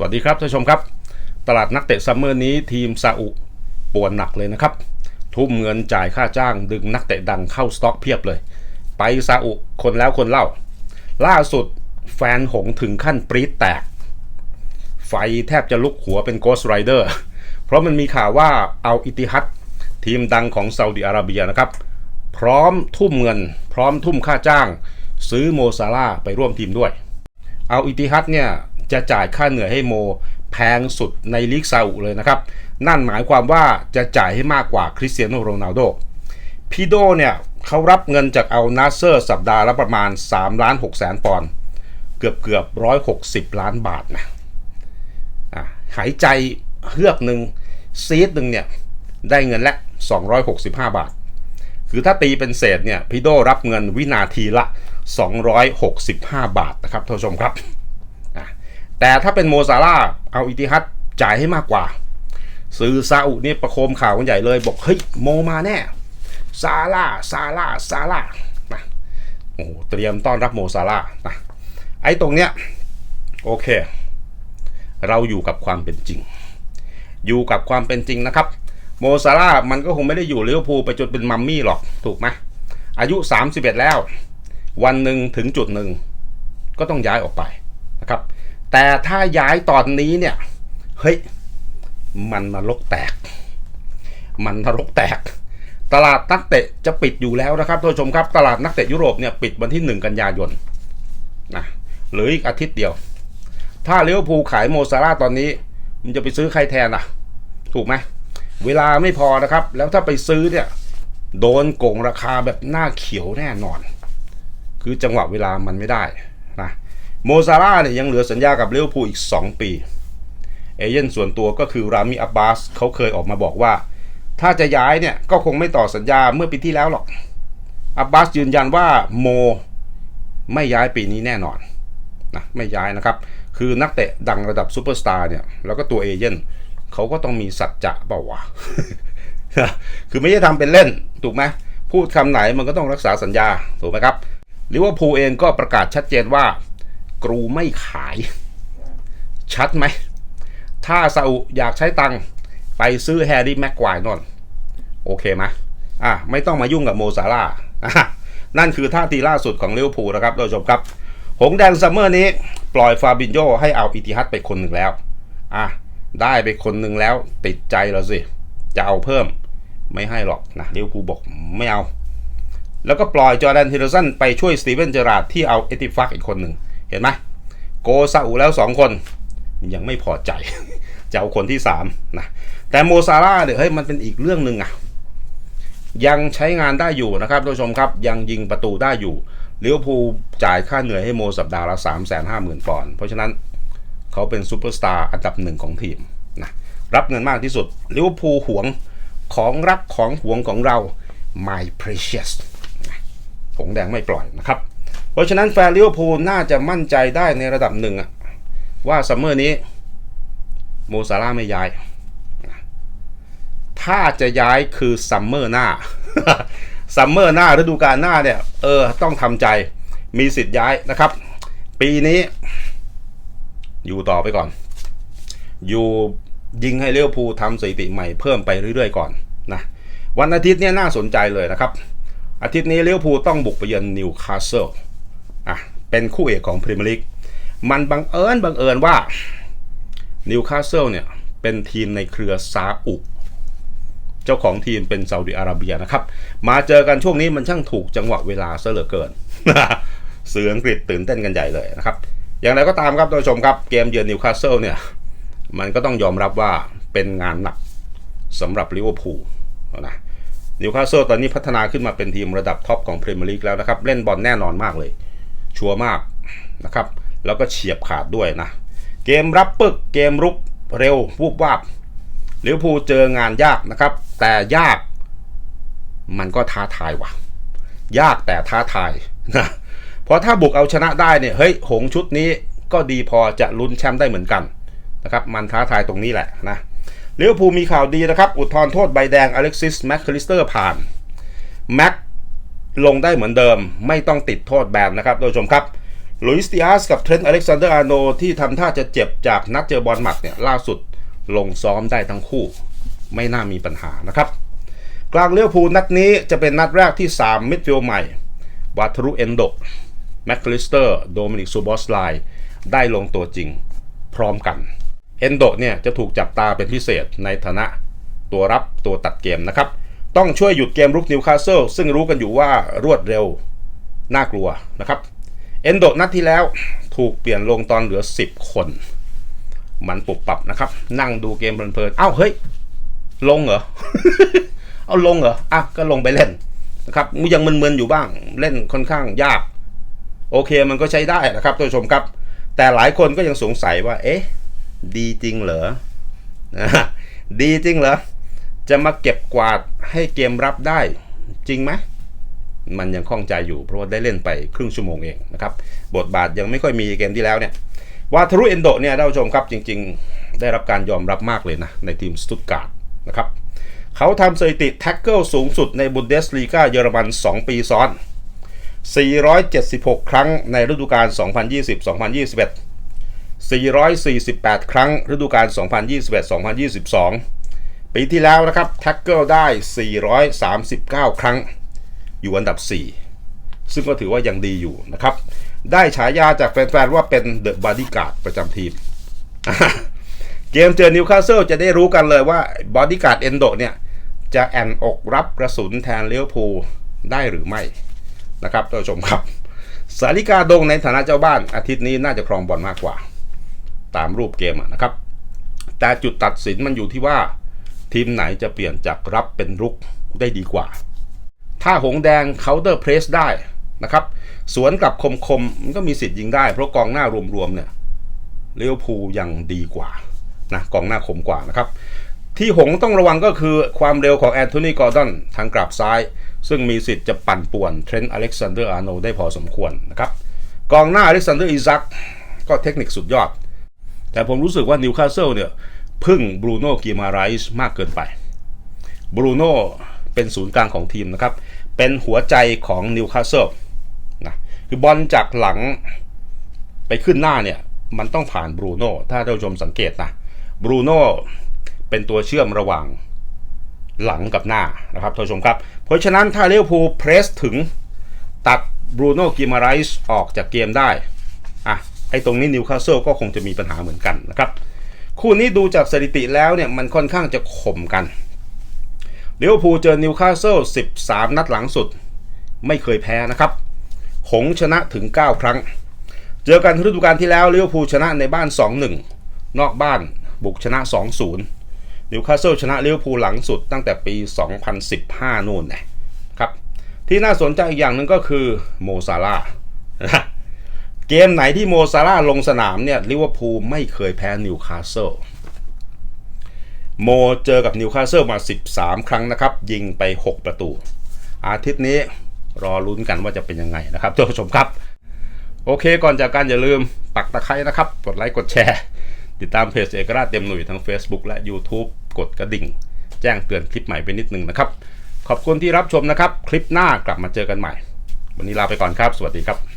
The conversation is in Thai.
วัสดีครับท่านผู้ชมครับ ตลาดนักเตะซัมเมอร์นี้ทีมซาอุปวนหนักเลยนะครับ ทุ่มเงินจ่ายค่าจ้างดึงนักเตะดังเข้าสต็อกเพียบเลย ไปซาอุคนแล้วคนเล่า ล่าสุดแฟนหงถึงขั้นปรี๊ดแตก ไฟแทบจะลุกหัวเป็นโกสไรเดอร์เพราะมันมีข่าวว่าเอาอิติฮัดทีมดังของซาอุดิอาระเบียนะครับ พร้อมทุ่มเงิน พร้อมทุ่มค่าจ้าง ซื้อโมซาลาไปร่วมทีมด้วย เอาอิติฮัดเนี่ย จะจ่ายค่าเหนื่อยให้โม แพงสุดในลีกซาอุเลยนะครับ นั่นหมายความว่าจะจ่ายให้มากกว่าคริสเตียโนโรนัลโดพีโดเนี่ยเขารับเงินจากเอานาเซอร์สัปดาห์ละประมาณ3ล้าน6แสนปอนด์เกือบเกือบร้อยหกสิบล้านบาทนะหายใจเฮือกหนึ่งซีดหนึ่งเนี่ยได้เงินละ 265 บาท คือถ้าตีเป็นเศษเนี่ยพีโดรับเงินวินาทีละ 265 บาทนะครับท่านผู้ชมครับ แต่ถ้าเป็นโมซาร่าเอาอิติฮัดจ่ายให้มากกว่า ซื้อซาอุนี่ประโคมข่าวกันใหญ่เลย บอกเฮ้ยโมมาแน่ซาร่าซาร่าซาร่านะโอ้โหเตรียมต้อนรับโมซาร่านะไอ้ตรงเนี้ยโอเค เราอยู่กับความเป็นจริง อยู่กับความเป็นจริงนะครับ โมซาร่ามันก็คงไม่ได้อยู่ลิเวอร์พูลไปจนเป็นมัมมี่หรอกถูกไหมอายุ 31 แล้ว วันหนึ่งถึงจุดหนึ่งก็ต้องย้ายออกไปนะครับ แต่ถ้าย้ายตอนนี้เนี่ย เฮ้ย มันนรกแตก มันนรกแตก ตลาดนักเตะจะปิดอยู่แล้วนะครับท่านผู้ชมครับ ตลาดนักเตะยุโรปเนี่ยปิดวันที่ 1 กันยายนนะหลืออีกอาทิตย์เดียว ถ้าเลิเวอร์พูขายโมซาร่าตอนนี้ มันจะไปซื้อใครแทนอะ ถูกไหม เวลาไม่พอนะครับ แล้วถ้าไปซื้อเนี่ย โดนโกงราคาแบบหน้าเขียวแน่นอน คือจังหวะเวลามันไม่ได้นะ โมซาร่าเนี่ยยังเหลือสัญญากับเลิเวพูอีก 2 ปี เอเย่นส่วนตัวก็คือรามิอับบาสเขาเคยออกมาบอกว่า ถ้าจะย้ายเนี่ยก็คงไม่ต่อสัญญาเมื่อปีที่แล้วหรอก อับบาสยืนยันว่าโมไม่ย้ายปีนี้แน่นอนนะไม่ย้ายนะครับ คือนักเตะดังระดับซูเปอร์สตาร์เนี่ยแล้วก็ตัวเอเย่นเขาก็ต้องมีสัจจะเปล่าวะคือไม่ใช่ทำเป็นเล่นถูกไหมพูดคำไหนมันก็ต้องรักษาสัญญาถูกไหมครับลิเวอร์พูลเองก็ประกาศชัดเจนว่า กรูไม่ขาย ชัดไหม ถ้าซาอุอยากใช้ตังค์ไปซื้อแฮร์รี่แม็กควายนนโอเคไหมอะไม่ต้องมายุ่งกับโมซาร่าอะนั่นคือท่าทีล่าสุดของเลิเวอร์พูลนะครับท่านผู้ชมครับ หงแดงซัมเมอร์นี้ ปล่อยฟาบินโยให้เอาอิติฮัดไปคนหนึ่งแล้ว อะ ได้ไปคนหนึ่งแล้ว ติดใจแล้วสิ จะเอาเพิ่มไม่ให้หรอกนะเลิเวอร์พูบอกไม่เอา แล้วก็ปล่อยจอร์แดนฮิลสันไปช่วยสตีเวนเจอราร์ดที่เอาเอติฟักอีกคนหนึ่ง เห็นไหมโกซาอุแล้วสองคน ยังไม่พอใจจะเอาคนที่สามนะ แต่โมซาร่าเนี่ยเฮ้ยมันเป็นอีกเรื่องหนึ่งอะยังใช้งานได้อยู่นะครับท่านผู้ชมครับยังยิงประตูได้อยู่ลิเวอร์พูลจ่ายค่าเหนื่อยให้โมสัปดาห์ละ 3 5 0 0 0 0 ปอนด์เพราะฉะนั้นเขาเป็นซูเปอร์สตาร์อันดับหนึ่งของทีมนะรับเงินมากที่สุดลิเวอร์พูลหวงของรักของหวงของเรา my precious หงแดงไม่ปล่อยนะครับ เพราะฉะนั้นแฟนลิเวอร์พูลน่าจะมั่นใจได้ในระดับหนึ่งอะว่าซัมเมอร์นี้โมซาร่าไม่ย้าย ถ้าจะย้ายคือซัมเมอร์หน้าซัมเมอร์หน้าฤดูกาลหน้าเนี่ย เออ ต้องทำใจมีสิทธิ์ย้ายนะครับ ปีนี้ อยู่ต่อไปก่อน อยู่ยิงให้เลี้ยวภูลทำสถิติใหม่เพิ่มไปเรื่อยๆก่อนนะวันอาทิตย์เนี่ยน่าสนใจเลยนะครับ อาทิตย์นี้เลี้ยวภูลต้องบุกไปเยือนนิวคาสเซิล เป็นคู่เอกของพรีเมียร์ลีกมันบังเอิญบังเอิญว่านิวคาสเซิลเนี่ย เป็นทีมในเครือซาอุเจ้าของทีมเป็นซาอุดิอาระเบียนะครับ มาเจอกันช่วงนี้มันช่างถูกจังหวะเวลาซะเหลือเกินสื่ออังกฤษตื่นเต้นกันใหญ่เลยนะครับ อย่างไรก็ตามครับท่านผู้ชมครับเกมเยือนนิวคาสเซิลเนี่ย มันก็ต้องยอมรับว่าเป็นงานหนักสำหรับลิเวอร์พูลนะนิวคาสเซิลตอนนี้พัฒนาขึ้นมาเป็นทีมระดับท็อปของพรีเมียร์ลีกแล้วนะครับ เล่นบอลแน่นอนมากเลย ชัวร์มากนะครับ แล้วก็เฉียบขาดด้วยนะ เกมรับปึกเกมรุกเร็ววูบวาบลิเวอร์พูลเจองานยากนะครับ แต่ยากมันก็ท้าทายว่ะ ยากแต่ท้าทายนะเพราะถ้าบุกเอาชนะได้เนี่ยเฮ้ยหงชุดนี้ก็ดีพอจะลุ้นแชมป์ได้เหมือนกันนะครับมันท้าทายตรงนี้แหละนะลิเวอร์พูลมีข่าวดีนะครับ อุทธรณ์โทษใบแดงอเล็กซิสแมคคลิสเตอร์ผ่านแม็ก ลงได้เหมือนเดิม ไม่ต้องติดโทษแบนนะครับโดยชมครับลุยส์ดิอาสกับเทรนต์อเล็กซานเดอร์อาร์โนที่ทำท่าจะเจ็บจากนัดเจอบอลหมัดเนี่ยล่าสุดลงซ้อมได้ทั้งคู่ ไม่น่ามีปัญหานะครับ กลางเลี้ยวภูนัดนี้จะเป็นนัดแรกที่ 3 มิดฟิลด์ใหม่วัตรุเอนโดแมคคลิสเตอร์โดมินิกซูบอสไลได้ลงตัวจริงพร้อมกันเอนโดเนี่ยจะถูกจับตาเป็นพิเศษในฐานะตัวรับตัวตัดเกมนะครับ ต้องช่วยหยุดเกมรุกนิวคาสเซิลซึ่งรู้กันอยู่ว่ารวดเร็ว น่ากลัวนะครับ เอนโดนัดที่แล้วถูกเปลี่ยนลงตอนเหลือ 10 คน มันปุบปับนะครับ นั่งดูเกมเพลินๆ เอ้าเฮ้ย ลงเหรอ เอาลงเหรอ อะ ก็ลงไปเล่นนะครับมยังมึนๆอยู่บ้างเล่นค่อนข้างยาก โอเคมันก็ใช้ได้นะครับท่านผู้ชมครับ แต่หลายคนก็ยังสงสัยว่า เอ๊ะ ดีจริงเหรอดีจริงเหรอ จะมาเก็บกวาดให้เกมรับได้จริงไหมมันยังคล่องใจอยู่เพราะว่าได้เล่นไปครึ่งชั่วโมงเองนะครับบทบาทยังไม่ค่อยมีเกมที่แล้วเนี่ยวาทรุเอนโดเนี่ยท่านผู้ชมครับจริง ๆ ได้รับการยอมรับมากเลยนะในทีมสตุตการ์ดนะครับเขาทำสถิติแท็กเกิลสูงสุดในบุนเดสลีกาเยอรมัน 2 ปีซ้อน 476 ครั้งในฤดูกาล 2020-2021 448 ครั้งฤดูกาล 2021-2022 ปีที่แล้วนะครับแท็กเกิลได้ 439 ครั้ง อยู่อันดับ 4 ซึ่งก็ถือว่ายังดีอยู่นะครับ ได้ฉายาจากแฟนๆ ว่าเป็นเดอะบ o ดี้การ์ดประจำทีม เกมเจอนิวคาสเซิลจะได้รู้กันเลยว่าบอดี้การ์ดเอนโดเนี่ย จะแอนอกรับกระสุนแทนเลี้ยวภูได้หรือไม่นะครับท่านผู้ชมครับ สาริกาดงในฐานะเจ้าบ้านอาทิตย์นี้น่าจะครองบอลมากกว่า ตามรูปเกมนะครับ แต่จุดตัดสินมันอยู่ที่ว่า ทีมไหนจะเปลี่ยนจากรับเป็นรุกได้ดีกว่า ถ้าหงแดงเคาน์เตอร์เพรสได้นะครับ สวนกลับคมๆมันก็มีสิทธิ์ยิงได้ เพราะกองหน้ารวมๆเนี่ยเลี้ยวภูยังดีกว่านะกองหน้าคมกว่านะครับ ที่หงต้องระวังก็คือความเร็วของแอนโทนีกอร์ดอนทางกลับซ้าย ซึ่งมีสิทธิ์จะปั่นป่วนเทรนต์อเล็กซานเดอร์อาร์โนได้พอสมควรนะครับกองหน้าอเล็กซานเดอร์อิซักก็เทคนิคสุดยอด แต่ผมรู้สึกว่านิวคาสเซิลเนี่ย พึ่งบรูโน่กิมาไรส์มากเกินไปบรูโน่เป็นศูนย์กลางของทีมนะครับ เป็นหัวใจของนิวคาสเซิลนะคือบอลจากหลังไปขึ้นหน้าเนี่ย มันต้องผ่านบรูโน่ถ้าท่านผู้ชมสังเกตนะบรูโน่เป็นตัวเชื่อมระหว่างหลังกับหน้านะครับท่านผู้ชมครับ เพราะฉะนั้นถ้าเลี้ยวภูเพรสถึงตัดบรูโน่กิมาไรส์ออกจากเกมได้อะไอ้ตรงนี้นิวคาสเซิลก็คงจะมีปัญหาเหมือนกันนะครับ คู่นี้ดูจากสถิติแล้วเนี่ยมันค่อนข้างจะข่มกันเลี้ยวภูลเจอนิวคาสเซิล13 นัดหลังสุด ไม่เคยแพ้นะครับหงชนะถึง 9 ครั้ง เจอกันฤดูกาลที่แล้วลิเวอร์พูลชนะในบ้าน 2-1 นอกบ้านบุกชนะ 2-0 นิวคาสเซิลชนะลิเวอร์พูลหลังสุดตั้งแต่ปี 2015 นู่นนะครับ ที่น่าสนใจอีกอย่างหนึ่งก็คือโมซาลานะ เกมไหนที่โมซาลาลงสนามเนี่ยลิเวอร์พูลไม่เคยแพ้นิวคาสเซิลโมเจอกับนิวคาสเซิลมา 13 ครั้งนะครับ ยิงไป 6 ประตู อาทิตย์นี้รอลุ้นกันว่าจะเป็นยังไงนะครับท่านผู้ชมครับ โอเคก่อนจากการอย่าลืมปักตะไคร้นะครับ กดไลค์กดแชร์ ติดตามเพจเอกราชเต็มหนุ่ยทั้ง Facebook และ YouTube กดกระดิ่ง แจ้งเตือนคลิปใหม่ไปนิดนึงนะครับ ขอบคุณที่รับชมนะครับ คลิปหน้ากลับมาเจอกันใหม่ วันนี้ลาไปก่อนครับ สวัสดีครับ